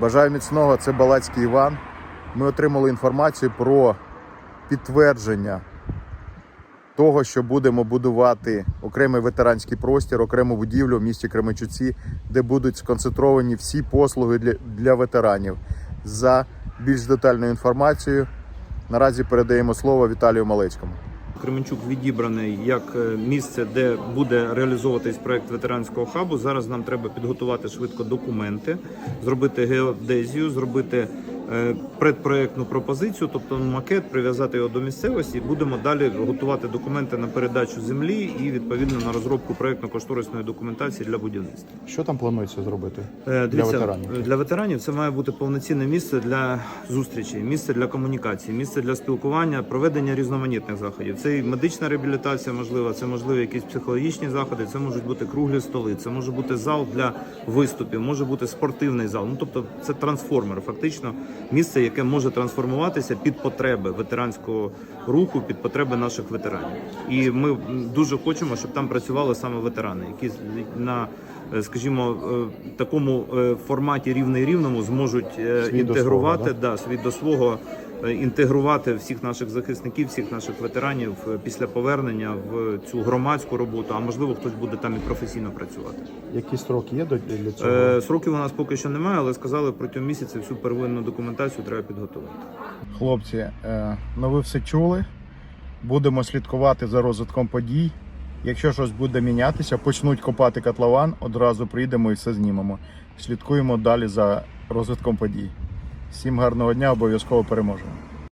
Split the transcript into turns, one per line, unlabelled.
Бажаю міцного, це Балацький Іван. Ми отримали інформацію про підтвердження того, що будемо будувати окремий ветеранський простір, окрему будівлю в місті Кременчуці, де будуть сконцентровані всі послуги для, для ветеранів. За більш детальною інформацією наразі передаємо слово Віталію Малецькому.
Кременчук відібраний як е, місце, де буде реалізовуватись проект ветеранського хабу. Зараз нам треба підготувати швидко документи, зробити геодезію, зробити предпроектну пропозицію, тобто макет, прив'язати його до місцевості. Будемо далі готувати документи на передачу землі і відповідно на розробку проектно-кошторисної документації для будівництва.
Що там планується зробити
Е,
для ветеранів?
е, Для ветеранів це має бути повноцінне місце для зустрічей, місце для комунікації, місце для спілкування, проведення різноманітних заходів. Це і медична реабілітація, можлива, це можливі якісь психологічні заходи, це можуть бути круглі столи, це може бути зал для виступів, може бути спортивний зал. Ну тобто це трансформер, фактично місце, яке може трансформуватися під потреби ветеранського руху, під потреби наших ветеранів. І ми дуже хочемо, щоб там працювали саме ветерани, які на е, скажімо, е, такому е, форматі рівний рівному зможуть
свій
інтегрувати до
свого,
да, свій до свого, інтегрувати всіх наших захисників, всіх наших ветеранів е, після повернення в цю громадську роботу. А можливо, хтось буде там і професійно працювати.
Які строки є до- для цього?
Е, Сроків у нас поки що немає, але сказали протягом місяця всю первинну документацію треба підготувати.
Хлопці, е, ну ви все чули. Будемо слідкувати за розвитком подій. Якщо щось буде мінятися, почнуть копати котлован, одразу прийдемо і все знімемо. Слідкуємо далі за розвитком подій. Всім гарного дня, обов'язково переможемо.